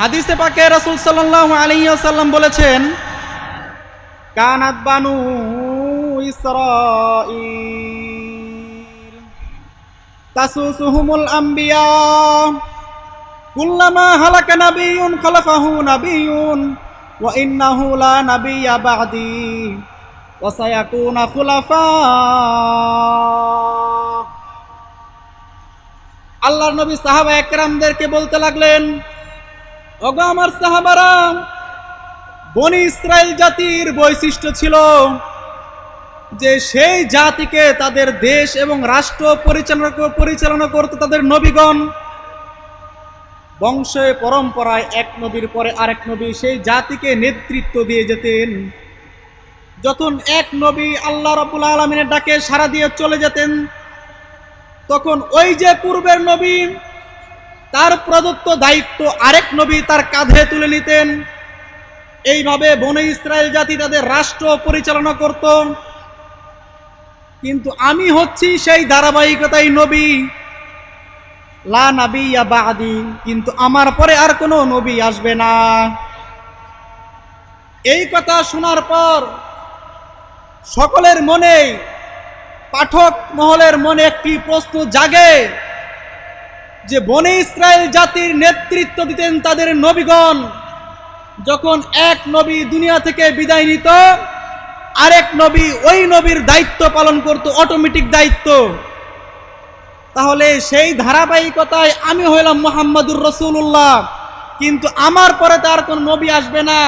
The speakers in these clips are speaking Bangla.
হাদিসে পাকে রাসূল সাল্লাল্লাহু আলাইহি ওয়াসাল্লাম বলেছেন, কানাত বানু ইসরাঈল, তাসুসুহুমুল আম্বিয়া, কুল্লামা হালাকা নাবিয়ুন খালাফাহু নাবিয়ুন, ওয়া ইন্নাহু লা নাবিয়্যা বা'দি, ওয়া সায়াকুনা খুলাফা আল্লাহর নবী সাহাবা একরামদেরকে বলতে লাগলেন ওগো আমার সাহাবারা, বনি ইসরায়েল জাতির বৈশিষ্ট্য ছিল যে সেই জাতিকে তাদের দেশ এবং রাষ্ট্র পরিচালনা পরিচালনা করতে তাদের নবীগণ। বংশে, পরম্পরায় এক নবীর পরে আরেক নবী সেই জাতিকে নেতৃত্ব দিয়ে যেতেন। যখন এক নবী আল্লাহ রবুল আলমিনের ডাকে সাড়া দিয়ে চলে যেতেন, তখন ওই যে পূর্বের নবী তার প্রদত্ত দায়িত্ব আরেক নবী তার কাঁধে তুলে নিতেন। এইভাবে বনে ইসরায়েল জাতি তাদের রাষ্ট্র পরিচালনা করত। কিন্তু আমি হচ্ছি সেই ধারাবাহিকতাই নবী। লা নাবি বাদি, কিন্তু আমার পরে আর কোনো নবী আসবে না। এই কথা শোনার পর সকলের মনে, পাঠক মহলের মনে একটি প্রশ্ন জাগে। যে বনে ইসরায়েল জাতির নেতৃত্ব দিতেন তাদের নবীগণ, যখন এক নবী দুনিয়া থেকে বিদায় নিত, আরেক নবী ওই নবীর দায়িত্ব পালন করত অটোমেটিক দায়িত্ব। তাহলে সেই ধারাবাহিকতায় আমি হইলাম মোহাম্মদুর রসুল্লাহ কিন্তু আমার পরে তার কোন নবী আসবে না।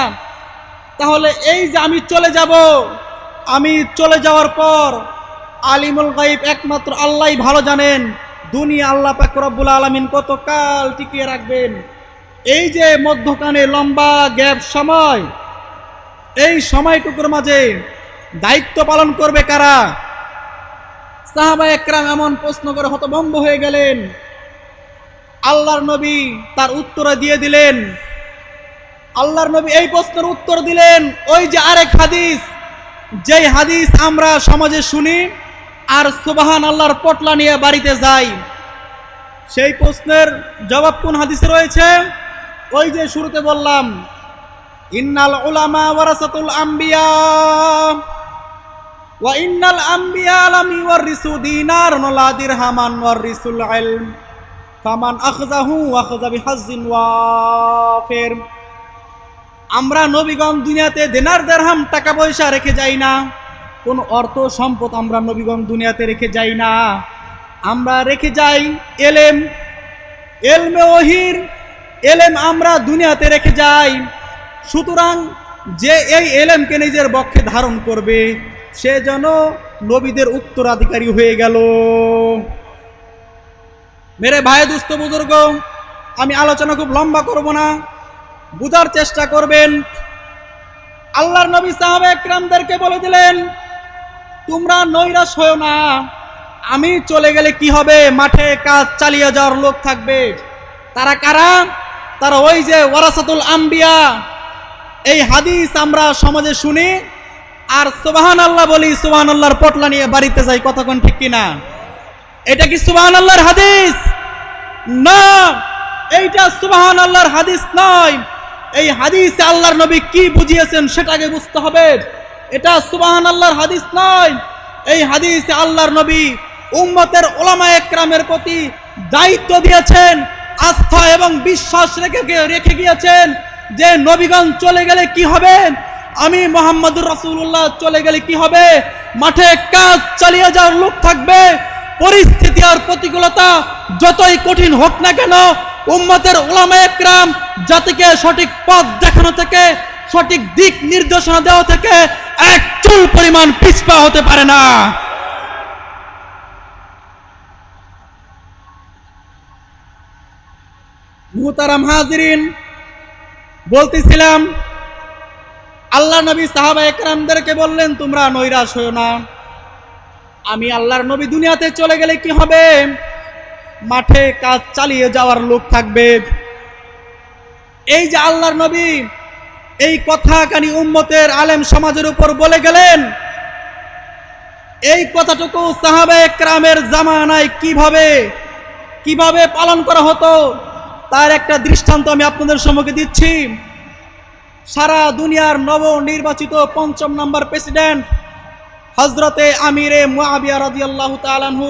তাহলে এই যে আমি চলে যাব, আমি চলে যাওয়ার পর আলিমুল গাইব একমাত্র আল্লাহ ভালো জানেন। দুনিয়া আল্লাহ পাক রব্বুল আলমিন কতকাল টিকিয়ে রাখবেন? এই যে মধ্যখানে লম্বা গ্যাপ সময়, এই সময়টুকুর মাঝে দায়িত্ব পালন করবে কারা? সাহাবা একরাম এমন প্রশ্ন করে হতভম্ব হয়ে গেলেন। আল্লাহর নবী তার উত্তরে দিয়ে দিলেন। আল্লাহর নবী এই প্রশ্নের উত্তর দিলেন, ওই যে আরেক হাদিস, যেই হাদিস আমরা সমাজে শুনি আর সুবাহান আল্লাহর পটলা নিয়ে বাড়িতে যাই। সেই প্রশ্নের জবাব কোন হাদিসে রয়েছে? ওই যে শুরুতে বললাম, ইন্নাল উলামা ওয়ারাসাতুল আম্বিয়া ওয়া ইন্নাল আম্বিয়া লাম ইওয়ারিসু দিনার ওয়ালা দিরহামান ওয়ারিসুল ইলম। ফামান আখযাহু আখযা বিহাজ্জিন ওয়াফির। আমরা নবীগণ দুনিয়াতে দেনার দেরহাম টাকা পয়সা রেখে যাই না। কোন অর্থ সম্পদ আমরা নবীগণ দুনিয়াতে রেখে যাই না। আমরা রেখে যাই এলেম, এলমে ওহির, এলেম আমরা দুনিয়াতে রেখে যাই। সুতরাং যে এই এলেমকে নিজের বক্ষে ধারণ করবে, সে যেন নবীদের উত্তরাধিকারী হয়ে গেল। মেরে ভাই, দুস্থ বুজুর্গ, আমি আলোচনা খুব লম্বা করব না। বুঝার চেষ্টা করবেন। আল্লাহর নবী সাহাবে একরামদেরকে বলে দিলেন তোমরা নৈরাশ হয়েও না। আমি চলে গেলে কি হবে? মাঠে কাজ চালিয়ে যাওয়ার লোক থাকবে। তারা কারা? তারা ওই যে ওয়ারাসাতুল আম্বিয়া। এই হাদিস আমরা সমাজে শুনি। আর সুবাহান আল্লাহ বলি সুবাহান আল্লাহর পটলা নিয়ে বাড়িতে যাই কতক্ষণ ঠিক কিনা? এটা কি সুবাহান আল্লাহর হাদিস? না, এইটা সুবাহান আল্লাহর হাদিস নয়। এই হাদিসে আল্লাহর নবী কি বুঝিয়েছেন সেটাকে বুঝতে হবে। এটা সুবাহান আল্লাহর হাদিস নয়। এই হাদিস আল্লাহর নবী উম্মতের ওলামা একরামের প্রতি দায়িত্ব দিয়েছেন, আস্থা এবং বিশ্বাস রেখে রেখে গিয়েছেন যে, নবীগণ চলে গেলে কি হবে? আমি মোহাম্মদুর রাসূলুল্লাহ, চলে গেলে কি হবে? মাঠে কাজ চালিয়ে যাওয়ার লোক থাকবে, পরিস্থিতি আর প্রতিকূলতা যতই কঠিন হোক না কেন, উম্মতের ওলামা একরাম জাতিকে সঠিক পথ দেখানো থেকে সঠিক দিক নির্দেশনা দেওয়া থেকে এক চুল পরিমাণ পিছপা হতে পারে না। মুহতারাম হাজিরিন, বলতেছিলাম, আল্লাহ নবী সাহাবা একরামদেরকে বললেন, তোমরা নৈরাশ হও না। আমি আল্লাহর নবী দুনিয়াতে চলে গেলে কি হবে? মাঠে কাজ চালিয়ে যাওয়ার লোক থাকবে। এই যে আল্লাহর নবী এই কথা কানি উম্মতের আলেম সমাজের উপর বলে গেলেন, এই কথাটুকু সাহাবে ক্রামের জামানায় কীভাবে কীভাবে পালন করা হতো, তার একটা দৃষ্টান্ত আমি আপনাদের সম্মুখে দিচ্ছি। সারা দুনিয়ার নব নির্বাচিত পঞ্চম নম্বর প্রেসিডেন্ট হজরতে আমিরে মুআবিয়া রাদিয়াল্লাহু তাআলাহু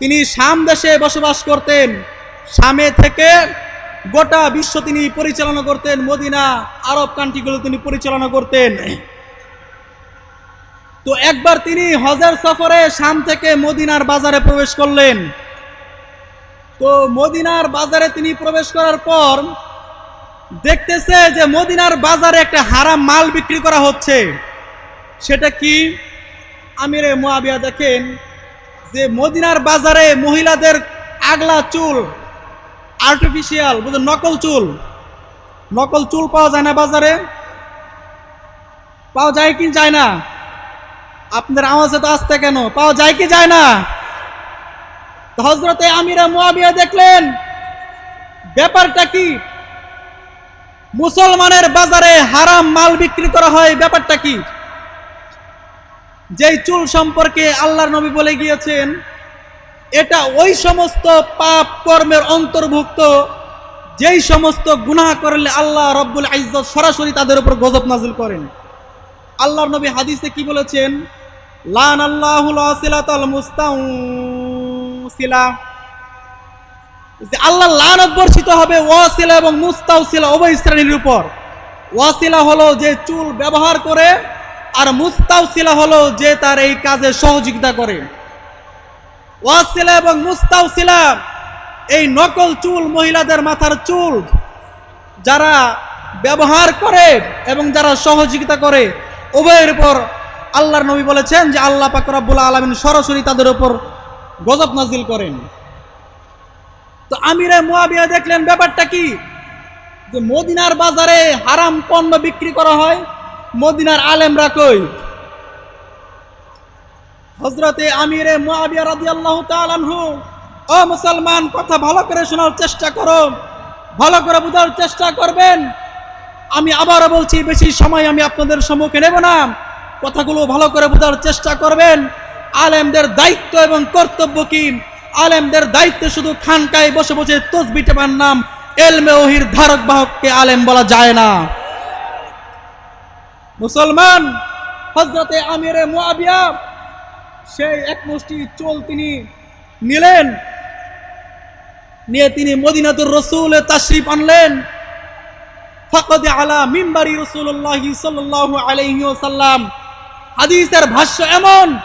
তিনি শাম দেশে বসবাস করতেন। শামে থেকে গোটা বিশ্ব তিনি পরিচালনা করতেন, মদিনা আরব কান্ট্রিগুলো তিনি পরিচালনা করতেন। তো একবার তিনি হজের সফরে শাম থেকে মদিনার বাজারে প্রবেশ করলেন। তো মদিনার বাজারে তিনি প্রবেশ করার পর দেখতেছে যে মদিনার বাজারে একটা হারাম মাল বিক্রি করা হচ্ছে। সেটা কি? আমিরে মোয়াবিয়া দেখেন যে মদিনার বাজারে মহিলাদের আগলা চুল আর্টিফিশিয়াল বুঝলেন নকল চুল। নকল চুল পাওয়া যায় না বাজারে। পাওয়া যায় কি যায় না? আপনার আওয়াজে তো আসতে কেন? পাওয়া যায় কি যায় না? হজরতে আমিরা মুয়াবিয়া দেখলেন, ব্যাপারটা কি? মুসলমানের বাজারে হারাম মাল বিক্রি করা হয়, ব্যাপারটা কি? যেই চুল সম্পর্কে আল্লাহর নবী বলে গিয়েছেন এটা ওই সমস্ত পাপ কর্মের অন্তর্ভুক্ত, যেই সমস্ত গুনাহ করলে আল্লাহ রব্বুল ইজ্জত সরাসরি তাদের উপর গজব নাজিল করেন। আল্লাহ নবী হাদিসে কি বলেছেন? লান আল্লাহুল ওয়াসিলাতাল মুস্তাউসিলা। যে আল্লাহ লানত বর্ষিত হবে ওয়াসিলা এবং মুস্তাউসিলা উভয় শ্রেণির উপর। ওয়াসিলা হলো যে চুল ব্যবহার করে আর মুস্তাউসিলা হলো যে তার এই কাজে সহযোগিতা করে। ওয়াসিলা এবং মুস্তাউসিলা, এই নকল চুল মহিলাদের মাথার চুল যারা ব্যবহার করে এবং যারা সহযোগিতা করে, উভয়ের উপর আল্লাহর নবী বলেছেন যে আল্লাহ পাক রব্বুল আলমিন সরাসরি তাদের উপর গজব নাজিল করেন। তো আমিরে মুয়াবিয়া দেখলেন ব্যাপারটা কি? যে মদিনার বাজারে হারাম পণ্য বিক্রি করা হয়, মদিনার আলেমরা কই? হজরতে আমিরে মুয়াবিয়া রাদিয়াল্লাহু তাআলা আনহু, ও মুসলমান, কথা ভালো করে শোনার চেষ্টা করো। ভালো করে বোঝার চেষ্টা করবেন। আমি আবারও বলছি, বেশি সময় আমি আপনাদের সম্মুখে নেব না। কথাগুলো ভালো করে বোঝার চেষ্টা করবেন। আলেমদের দায়িত্ব এবং কর্তব্য কি? আলেমদের দায়িত্ব শুধু খানকায় বসে বসে তসবি টেপার নাম এলমে ওহির ধারক বাহককে আলেম বলা যায় না। মুসলমান হজরতে আমিরে মুআবিয়া সেই এক মুষ্টি চোল তিনি নিলেন। নিয়ে তিনি মদিনাতুর রসুল তাশরিফ আনলেন। ফাকদে আলা মিম্বারি রসুল্লাহ আলাইহি ওয়াসাল্লাম। হাদিসের ভাষ্য এমন,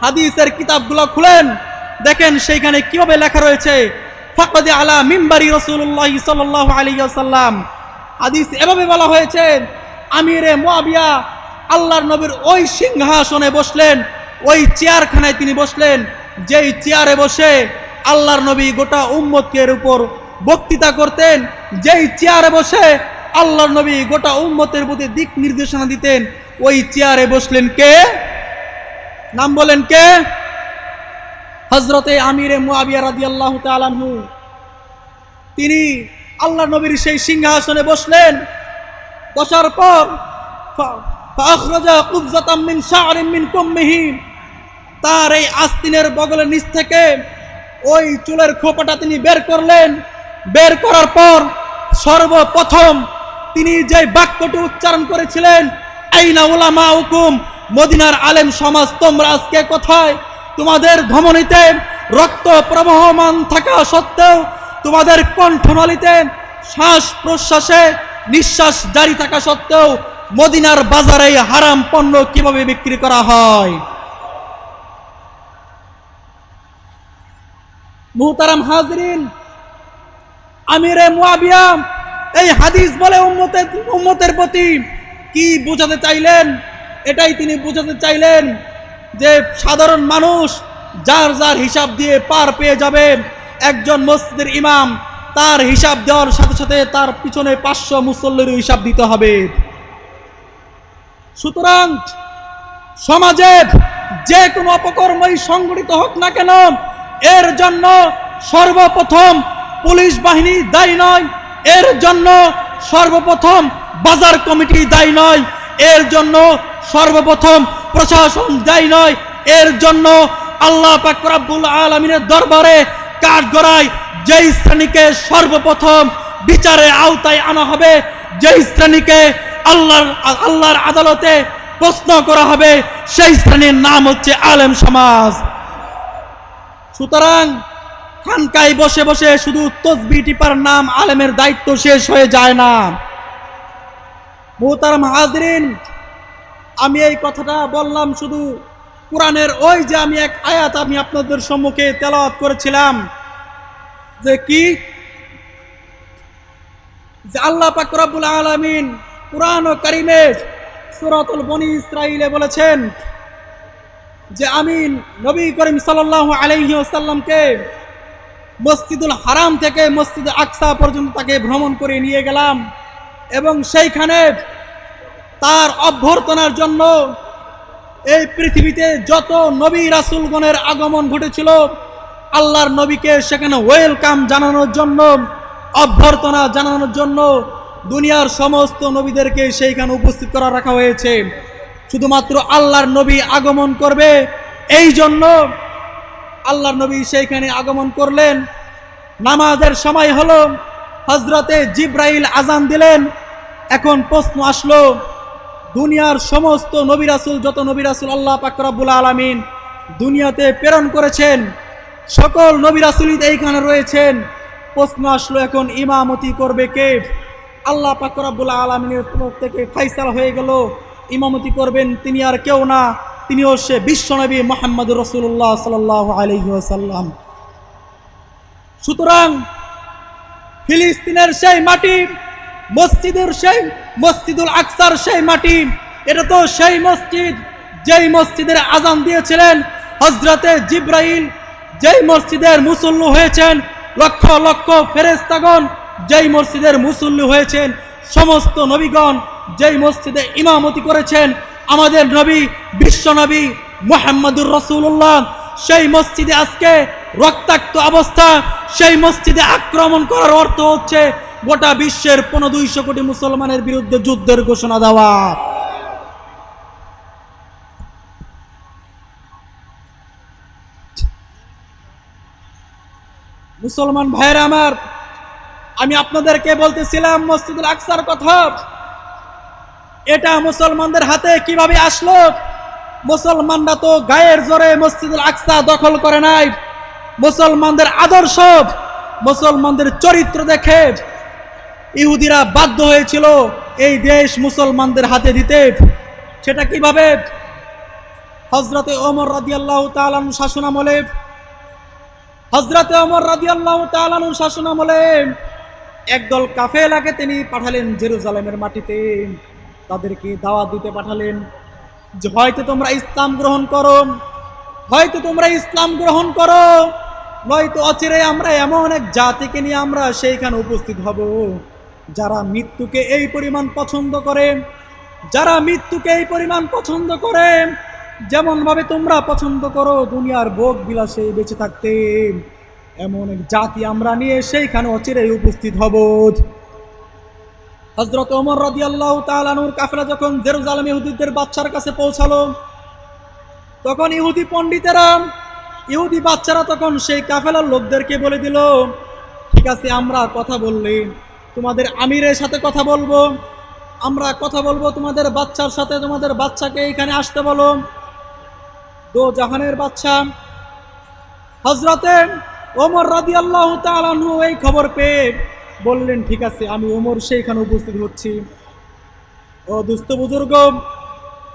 হাদিসের কিতাবগুলো খুলেন। দেখেন সেইখানে কীভাবে লেখা রয়েছে, ফাকদে আলা মিম্বারি রসুল্লাহ সাল্লাল্লাহু আলাইহি ওয়াসাল্লাম। হাদিস এভাবে বলা হয়েছে, আমিরে মুআবিয়া আল্লাহর নবীর ওই সিংহাসনে বসলেন। ওই চেয়ারখানায় তিনি বসলেন। যেই চেয়ারে বসে আল্লাহর নবী গোটা উম্মতের উপর বক্তৃতা করতেন, যেই চেয়ারে বসে আল্লাহর নবী গোটা উম্মতের প্রতি দিক নির্দেশনা দিতেন, ওই চেয়ারে বসলেন কে? নাম বলেন কে? হজরতে আমিরে মুআবিয়া রাদিয়াল্লাহু তাআলাহু তিনি আল্লাহ নবীর সেই সিংহাসনে বসলেন। বসার পর ফাখরাজা কুবজাতাম মিন শা'রিন মিন কুম্মিহি। তার এই আস্তিনের বগলের নিচ থেকে ওই চুলের খোপাটা তিনি বের করলেন। বের করার পর সর্বপ্রথম তিনি যে বাক্যটি উচ্চারণ করেছিলেন, আইনা উলামা হুকুম মদিনার আলেম সমাজ, তোমরা আজকে কোথায়? তোমাদের ধমনীতে রক্ত প্রবাহমান থাকা সত্ত্বেও তোমাদের কণ্ঠনলিতে শ্বাস প্রশ্বাসে নিঃশ্বাস জারি থাকা সত্ত্বেও মদিনার বাজারে হারাম পণ্য কীভাবে বিক্রি করা হয়? মুহতারাম হাজরিন, আমিরে মুয়াবিয়া, এই হাদিস বলে উম্মতের উম্মতের প্রতি কি বোঝাতে চাইলেন? এটাই তিনি বোঝাতে চাইলেন যে সাধারণ মানুষ যার যার হিসাব দিয়ে পার পেয়ে যাবে। একজন মসজিদের ইমাম, তার হিসাব দেওয়ার সাথে সাথে তার পিছনে পাঁচশো মুসল্লির হিসাব দিতে হবে। সুতরাং সমাজের যে কোনো অপকর্মই সংগঠিত হোক না কেন এর জন্য সর্বপ্রথম পুলিশ বাহিনী দায়ী নয়। এর জন্য সর্বপ্রথম বাজার কমিটি দায়ী নয়। এর জন্য সর্বপ্রথম প্রশাসন দায়ী নয়। এর জন্য আল্লাহ পাক রাব্বুল আলামিনের দরবারে কাঠ গড়ায় যেই শ্রেণীকে সর্বপ্রথম বিচারে আওতায় আনা হবে, যেই শ্রেণীকে আল্লাহর আল্লাহর আদালতে প্রশ্ন করা হবে, সেই শ্রেণির নাম হচ্ছে আলেম সমাজ। সুতরাং খানকায় বসে বসে শুধু তসবি টিপার নাম আলেমের দায়িত্ব শেষ হয়ে যায় না। মোহতারাম হাজরিন, আমি এই কথাটা বললাম শুধু কোরআনের ওই যে আমি এক আয়াত আমি আপনাদের সম্মুখে তেলাওয়াত করেছিলাম যে কি? যে আল্লাহ পাক রব্বুল আলামিন কোরআন ও কারিমে সূরাতুল বনি ইসরাইলে বলেছেন যে আমি নবী করিম সাল্লাল্লাহু আলাইহি ওয়াসাল্লামকে মসজিদুল হারাম থেকে মসজিদ আকসা পর্যন্ত তাকে ভ্রমণ করে নিয়ে গেলাম এবং সেইখানে তার অভ্যর্থনার জন্য এই পৃথিবীতে যত নবী রাসুলগণের আগমন ঘটেছিল, আল্লাহর নবীকে সেখানে ওয়েলকাম জানানোর জন্য, অভ্যর্থনা জানানোর জন্য দুনিয়ার সমস্ত নবীদেরকে সেইখানে উপস্থিত করা রাখা হয়েছে। শুধুমাত্র আল্লাহর নবী আগমন করবে, এই জন্য আল্লাহর নবী সেইখানে আগমন করলেন। নামাজের সময় হলো হজরতে জিব্রাইল আজান দিলেন। এখন প্রশ্ন আসলো, দুনিয়ার সমস্ত নবী রাসুল, যত নবী রাসুল আল্লাহ পাকরাবুল আলমিন দুনিয়াতে প্রেরণ করেছেন, সকল নবী রাসুলই এইখানে রয়েছেন। প্রশ্ন আসলো এখন ইমামতি করবে কে? আল্লাহ পাকরাবুল আলমিনের তরফ থেকে ফাইসাল হয়ে গেল। ইমামতি করবেন, তিনি আর কেউ না। তিনি হচ্ছে বিশ্বনবী মোহাম্মদ রসুল্লাহ সাল আলহিহাসাল্লাম সুতরাং ফিলিস্তিনের সেই মাটি, মসজিদের সেই, মসজিদুল আকসার সেই মাটি, এটা তো সেই মসজিদ যেই মসজিদের আজান দিয়েছিলেন। হজরতে জিব্রাইল যেই মসজিদের মুসল্লু হয়েছেন, লক্ষ লক্ষ ফেরেস্তাগণ যেই মসজিদের মুসল্লু হয়েছেন, সমস্ত নবীগণ যেই মসজিদে ইমামতি করেছেন আমাদের নবী, বিশ্ব নবী মোহাম্মদুর রসুল্লাহ সেই মসজিদে আজকে রক্তাক্ত অবস্থা, সেই মসজিদে আক্রমণ করার অর্থ হচ্ছে গোটা বিশ্বের পনেরো দুইশো কোটি মুসলমানের বিরুদ্ধে যুদ্ধের ঘোষণা দেওয়া। মুসলমান ভাইয়ের আমার, আমি আপনাদেরকে বলতেছিলাম মসজিদুল আকসার কথা। এটা মুসলমানদের হাতে কীভাবে আসলো? মুসলমানরা তো গায়ের জোরে মসজিদুল আকসা দখল করে নাই। মুসলমানদের আদর্শ, মুসলমানদের চরিত্র দেখে ইহুদিরা বাধ্য হয়েছিল এই দেশ মুসলমানদের হাতে দিতে। সেটা কীভাবে? হজরতে ওমর রাদিয়াল্লাহ তালান শাসনামলে হজরতে ওমর রাদিয়াল্লাহ তালান শাসনামলে একদল কাফে কাফেলাকে তিনি পাঠালেন জেরুজালেমের মাটিতে। তাদেরকে দাওয়াত দিতে পাঠালেন যে হয়তো তোমরা ইসলাম গ্রহণ করো, হয়তো তোমরা ইসলাম গ্রহণ করো, নয়তো অচিরে আমরা এমন এক জাতিকে নিয়ে আমরা সেইখানে উপস্থিত হব। যারা মৃত্যুকে এই পরিমাণ পছন্দ করে, যারা মৃত্যুকে এই পরিমাণ পছন্দ করে, যেমনভাবে তোমরা পছন্দ করো, দুনিয়ার ভোগ বিলাসে বেঁচে থাকতে। এমন এক জাতি আমরা নিয়ে সেইখানে অচিরেই উপস্থিত হব। হজরত ওমর রদি আল্লাহ তালানুর কাফেলা যখন জেরুজালেম ইহুদিদের বাচ্চার কাছে পৌঁছালো, তখন ইহুদি পণ্ডিতেরা, ইহুদি বাচ্চারা তখন সেই কাফেলার লোকদেরকে বলে দিল, ঠিক আছে, আমরা কথা বললে। তোমাদের আমিরের সাথে কথা বলব। আমরা কথা বলব, তোমাদের বাচ্চার সাথে, তোমাদের বাচ্চাকে এখানে আসতে বলো। দো জাহানের বাচ্চা হজরতে ওমর রাদি আল্লাহ তালানহু এই খবর পেয়ে বললেন, ঠিক আছে, আমি ওমর সেইখানে উপস্থিত হচ্ছি। ও দুস্থ বুজুর্গ,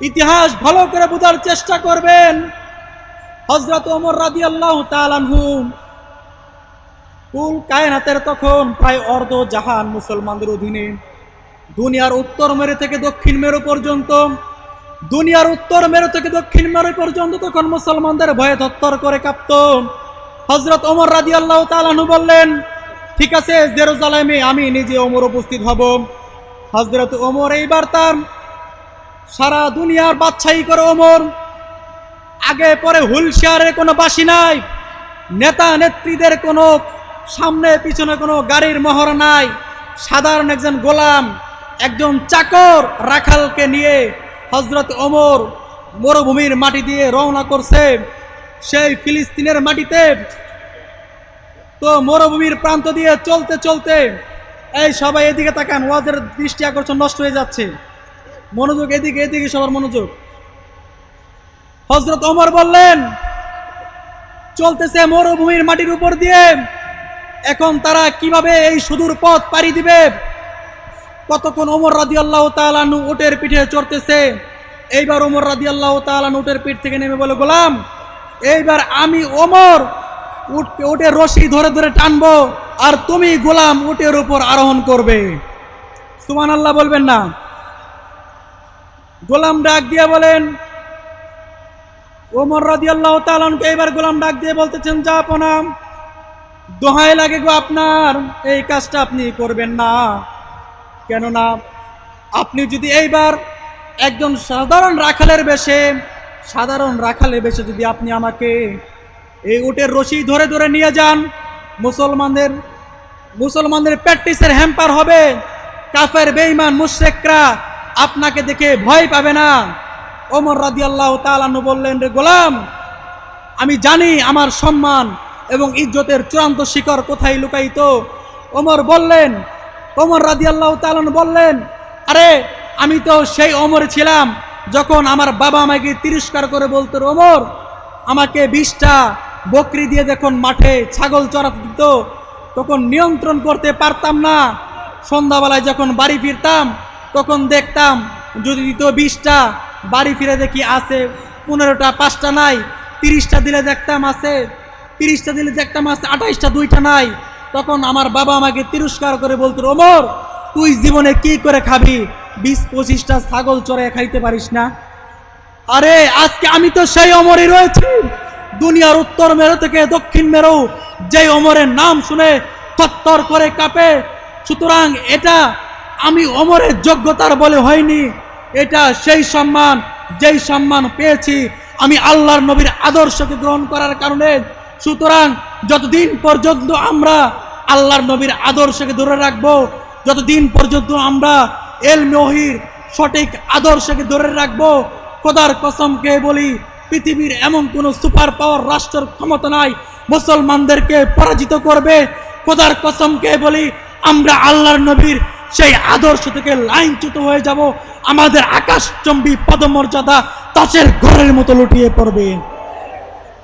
ইতিহাস ভালো করে বোঝার চেষ্টা করবেন। হজরত ওমর রাদি আল্লাহ তালানহু কুল কায়নাতের তখন প্রায় অর্ধ জাহান মুসলমানদের অধীনে, দুনিয়ার উত্তর মেরু থেকে দক্ষিণ মেরু পর্যন্ত, দুনিয়ার উত্তর মেরু থেকে দক্ষিণ মেরু পর্যন্ত তখন মুসলমানদের ভয়ে ধত্তর করে কাঁপত। হজরত ওমর রাজি আল্লাহ তালানহু বললেন ঠিক আছে, জেরুজালেমে আমি নিজে ওমর উপস্থিত হব। হজরত ওমর এইবার তার সারা দুনিয়ার বাদশাহী করে ওমর। আগে পরে হুলশিয়ারের কোনো বাসি নাই, নেতা নেত্রীদের কোনো সামনে পিছনে কোনো গাড়ির মহর নাই। সাধারণ একজন গোলাম, একজন চাকর রাখালকে নিয়ে হজরত ওমর মরুভূমির মাটি দিয়ে রওনা করছে। সেই ফিলিস্তিনের মাটিতে তো মরুভূমির প্রান্ত দিয়ে চলতে চলতে এই সবাই এদিকে তাকান, ওয়াজের দৃষ্টি আকর্ষণ নষ্ট হয়ে যাচ্ছে। মনোযোগ এদিকে এদিকে সবার মনোযোগ। হজরত ওমর বললেন, চলতেছে মরুভূমির মাটির উপর দিয়ে। এখন তারা কীভাবে এই সুদূর পথ পাড়ি দিবে? কতক্ষণ ওমর রাদি আল্লাহ তালানু উটের পিঠে চড়তেছে? এইবার ওমর রাদি আল্লাহ তালানু উটের পিঠ থেকে নেমে বলে, গোলাম, এইবার আমি ওমর উট উটের রশি ধরে ধরে টানবো, আর তুমি গোলাম উটের উপর আরোহণ করবে। সুমান আল্লাহ বলবেন না। গোলাম ডাক দিয়ে বলেন, ওমর রাদি আল্লাহ তালানকে এবার গোলাম ডাক দিয়ে বলতেছেন, যা প্রণাম। দোহাই লাগে গো আপনার, এই কাজটা আপনি করবেন না। কেননা আপনি যদি এইবার একজন সাধারণ রাখালের বেশে, সাধারণ রাখালের বেশে যদি আপনি আমাকে এই উটের রশি ধরে ধরে নিয়ে যান। মুসলমানদের মুসলমানদের প্র্যাকটিসের হ্যাম্পার হবে। কাফের, বেঈমান, মুশরেকরা আপনাকে দেখে ভয় পাবে না। ওমর রাদি আল্লাহ তালানু বললেন, রে গোলাম, আমি জানি আমার সম্মান এবং ইজ্জতের চূড়ান্ত শিকড় কোথায় লুকায়িত। ওমর বললেন, ওমর রাদি আল্লাহ তালন বললেন, আরে, আমি তো সেই ওমর ছিলাম যখন আমার বাবা আমাকে তিরস্কার করে বলতো, ওমর, আমাকে বিশটা বকরি দিয়ে যখন মাঠে ছাগল চড়াতে দিত, তখন নিয়ন্ত্রণ করতে পারতাম না। সন্ধ্যাবেলায় যখন বাড়ি ফিরতাম, তখন দেখতাম, যদি দিত বিশটা, বাড়ি ফিরে দেখি আছে পনেরোটা, পাঁচটা নাই, তিরিশটা দিলে দেখতাম আছে, তিরিশটা দিলে দেখতাম আছে, আঠাইশটা, দুইটা নাই। তখন আমার বাবা আমাকে তিরস্কার করে বলতো, ওমর, তুই জীবনে কি করে খাবি? বিশ, পঁচিশটা ছাগল চড়ে খাইতে পারিস না? আরে, আজকে আমি তো সেই অমরই রয়েছি। দুনিয়ার উত্তর মেরু থেকে দক্ষিণ মেরু। যেই অমরের নাম শুনে থত্তর করে কাঁপে, সুতরাং এটা আমি অমরের যোগ্যতার বলে হয়নি। এটা সেই সম্মান, যেই সম্মান পেয়েছি আমি আল্লাহর নবীর আদর্শকে গ্রহণ করার কারণে। সুতরাং যতদিন পর্যন্ত আমরা আল্লাহর নবীর আদর্শকে ধরে রাখব, যতদিন পর্যন্ত আমরা এল মহির সঠিক আদর্শকে ধরে রাখব, খোদার কসমকে বলি পৃথিবীর এমন কোনো সুপার পাওয়ার রাষ্ট্রের ক্ষমতা নাই। মুসলমানদেরকে পরাজিত করবে। খোদার কসমকে বলি, আমরা আল্লাহর নবীর সেই আদর্শ থেকে লাইনচ্যুত হয়ে যাব। আমাদের আকাশচম্বী পদমর্যাদা তাসের ঘরের মতো লুটিয়ে পড়বে।